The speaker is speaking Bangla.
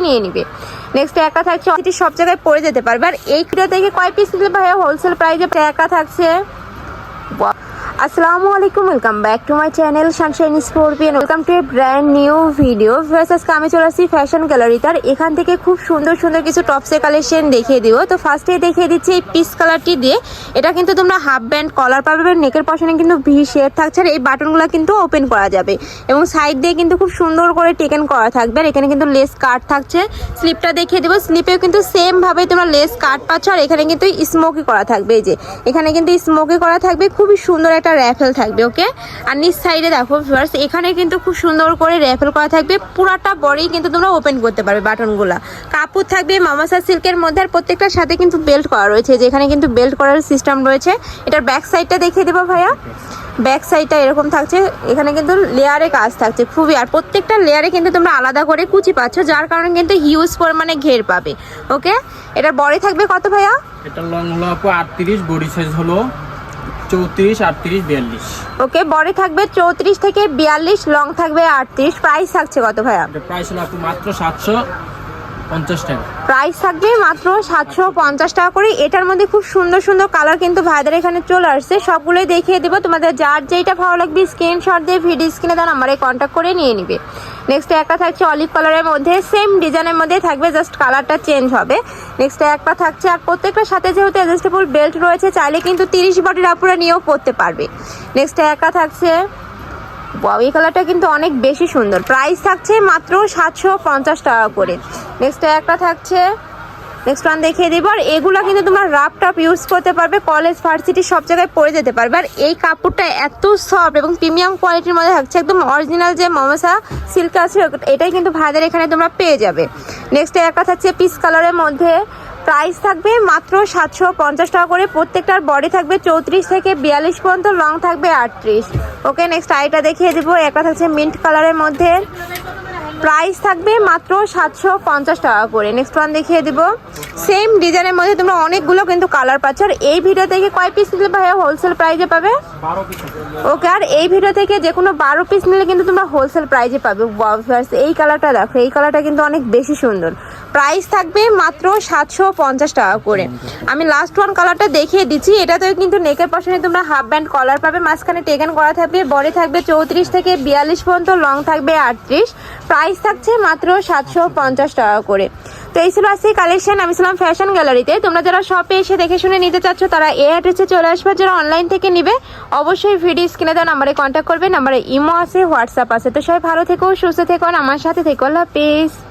নিয়ে নিবে নেক্সট একা থাকছে সব জায়গায় পরে যেতে পারবে আর এই কিটা থেকে কয় পিস নিলে ভাইয়া হোলসেল প্রাইসে একা থাকছে. আসসালামু আলাইকুম welcome back to my channel Sunshine Scorpion welcome to a brand new video first আজকে আমি চলে আসছি ফ্যাশন গ্যালারি তার। এখান থেকে খুব সুন্দর সুন্দর কিছু টপসের কালেকশন দেখিয়ে দিব। তো ফার্স্টে দেখিয়ে দিচ্ছি এই পিস কালারটি দিয়ে। এটা কিন্তু তোমরা হাফ ব্যান্ড কলার পাবে নেকের পশনে কিন্তু ভি শেপ থাকছে আর এই বাটনগুলো কিন্তু ওপেন করা যাবে। এবং সাইড দিয়ে কিন্তু খুব সুন্দর করে টেকেন করা থাকবে। আর এখানে কিন্তু লেস কাট থাকছে। স্লিপটা দেখিয়ে দেবো। স্লিপেও কিন্তু সেম ভাবে তোমরা লেস কাট পাচ্ছ, আর এখানে কিন্তু স্মোকি করা থাকবে। এই যে, এখানে কিন্তু স্মোকি করা থাকবে। খুবই সুন্দর একটা র্যাফেল থাকবে ওকে আর নিচ সাইডে দেখো ভিউয়ার্স এখানে কিন্তু খুব সুন্দর করে র্যাফেল করা থাকবে। পুরাটা বডি কিন্তু তোমরা ওপেন করতে পারবে বাটনগুলো কাপড় থাকবে মামাসা সিল্কের মধ্যে, আর প্রত্যেকটার সাথে কিন্তু বেল্ট করা রয়েছে যেখানে কিন্তু বেল্ট করার সিস্টেম রয়েছে। এটার ব্যাক সাইডটা দেখিয়ে দেবো ভাইয়া। ব্যাক সাইডটা এরকম থাকছে, এখানে কিন্তু লেয়ারে কাজ থাকছে খুবই। আর প্রত্যেকটা লেয়ারে কিন্তু তোমরা আলাদা করে কুচি পাচ্ছ, যার কারণে কিন্তু হিউজ পরিমাণে ঘের পাবে ওকে এটার বডি থাকবে কত ভাইয়া? এটা লং হলো আপু আটত্রিশ বডি সাইজ হলো চৌত্রিশ আটত্রিশ বিয়াল্লিশ। ওকে বডি থাকবে চৌত্রিশ থেকে বিয়াল্লিশ লং থাকবে আটত্রিশ। প্রাইস থাকছে কত ভাইয়া? প্রাইস হলো মাত্র সাতশো। পঞ্চাশ টাকা। প্রাইস থাকবে মাত্র সাতশো পঞ্চাশ টাকা করে। এটার মধ্যে খুব সুন্দর সুন্দর কালার কিন্তু ভাইদের এখানে চলে আসছে। সবগুলোই দেখিয়ে দেবো। তোমাদের যার যেটা ভালো লাগবে স্ক্রিনশট দিয়ে ভিডিও স্ক্রিনে দেওয়া নাম্বারে কন্ট্যাক্ট করে নিয়ে নিবে। নেক্সট একটা থাকছে অলিভ কালারের মধ্যে। সেম ডিজাইনের মধ্যে থাকবে জাস্ট কালারটা চেঞ্জ হবে। নেক্সট একটা থাকছে আর প্রত্যেকটার সাথে যেহেতু অ্যাডজাস্টেবল বেল্ট রয়েছে, চাইলে কিন্তু তিরিশ বডির আপুরা নিয়েও পরতে পারবে। নেক্সট একটা থাকছে ওয়াও এই কালারটা কিন্তু অনেক বেশি সুন্দর। প্রাইস থাকছে মাত্র সাতশো পঞ্চাশ টাকা করে। নেক্সট একটা থাকছে। নেক্সট ওয়ান দেখিয়ে দিব। আর এগুলো কিন্তু তোমরা রাফ টাপ ইউজ করতে পারবে। কলেজ ভার্সিটি সব জায়গায় পরে যেতে পারবে। আর এই কাপড়টা এত সফট এবং প্রিমিয়াম কোয়ালিটির মধ্যে থাকছে। একদম অরিজিনাল যে মমসা সিল্ক আছে, এটাই কিন্তু ভাইদের এখানে তোমরা পেয়ে যাবে। নেক্সট একটা থাকছে পিস কালারের মধ্যে। প্রাইস থাকবে মাত্র সাতশো পঞ্চাশ টাকা করে। প্রত্যেকটার বডি থাকবে চৌত্রিশ থেকে বিয়াল্লিশ পর্যন্ত লং থাকবে আটত্রিশ। ওকে নেক্সট আইটা দেখিয়ে দেবো। একটা থাকছে মিন্ট কালারের মধ্যে। প্রাইস থাকবে মাত্র সাতশো পঞ্চাশ টাকা করে। নেক্সট ওয়ান দেখিয়ে দিব। সেম ডিজাইনের মধ্যে তোমরা অনেকগুলো কিন্তু কালার পাচ্ছ। আর এই ভিডিও থেকে কয় পিস নিলে ভাইয়া হোলসেল প্রাইজে পাবে? ওকে আর এই ভিডিও থেকে যে কোনো বারো পিস নিলে কিন্তু তোমরা হোলসেল প্রাইজে পাবে। এই কালারটা দেখো। এই কালারটা কিন্তু অনেক বেশি সুন্দর। প্রাইস থাকবে মাত্র সাতশো পঞ্চাশ টাকা করে। আমি লাস্ট ওয়ান কালারটা দেখিয়ে দিচ্ছি। এটাতেও কিন্তু নেকের পশনে তোমরা হাফ ব্যান্ড কলার পাবে। মাঝখানে টেকেন করা থাকবে বডি থাকবে চৌত্রিশ থেকে বিয়াল্লিশ পর্যন্ত লং থাকবে আটত্রিশ। প্রাইস থাকছে মাত্র সাতশো পঞ্চাশ টাকা করে। তো এই ছিল আজকে কালেকশন আমি ছিলাম ফ্যাশন গ্যালারিতে তোমরা যারা শপে এসে দেখে শুনে নিতে চাচ্ছ, তারা এই অ্যাড্রেসে চলে আসবে। যারা অনলাইন থেকে নিবে, অবশ্যই ভিডিও স্ক্রিনে দেওয়া নাম্বারে কন্ট্যাক্ট করবে। নাম্বারে ইমো আছে হোয়াটসঅ্যাপ আছে। তো সবাই ভালো থেকো, সুস্থ থেকো আমার সাথে থেকো। আল্লাহ হাফিজ।